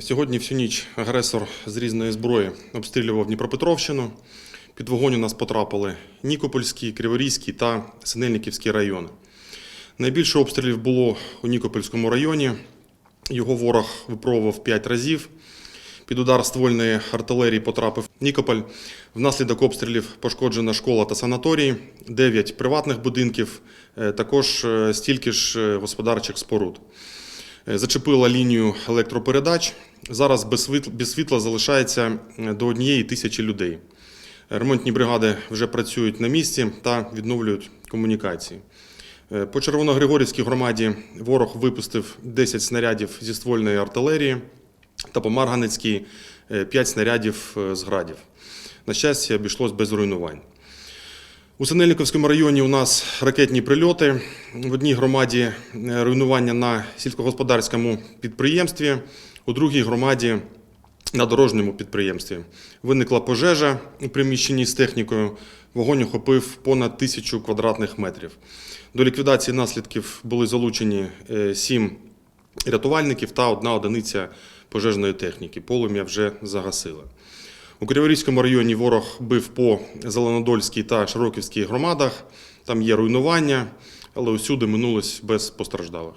Сьогодні всю ніч агресор з різної зброї обстрілював Дніпропетровщину. Під вогонь у нас потрапили Нікопольський, Криворізький та Синельниківський райони. Найбільше обстрілів було у Нікопольському районі. Його ворог випробував 5 разів. Під удар ствольної артилерії потрапив Нікополь. Внаслідок обстрілів пошкоджена школа та санаторій, 9 приватних будинків, е, також е, стільки ж е, господарчих споруд. Е, Зачепила лінію електропередач. Зараз без світла, без світла залишається е, до однієї тисячі людей. Ремонтні бригади вже працюють на місці та відновлюють комунікації. Е, По Червоногригорівській громаді ворог випустив 10 снарядів зі ствольної артилерії та по Марганецькій 5 снарядів з градів. На щастя, обійшлось без руйнувань. У Синельниковському районі у нас ракетні прильоти. В одній громаді е, руйнування на сільськогосподарському підприємстві, у другій громаді на дорожньому підприємстві. Виникла пожежа у приміщенні з технікою. Вогонь охопив понад тисячу квадратних метрів. До ліквідації наслідків були залучені е, сім рятувальників та одна одиниця пожежної техніки. Полум'я вже загасили. У Криворізькому районі ворог бив по Зеленодольській та Широківській громадах. Там є руйнування, але усюди минулось без постраждалих.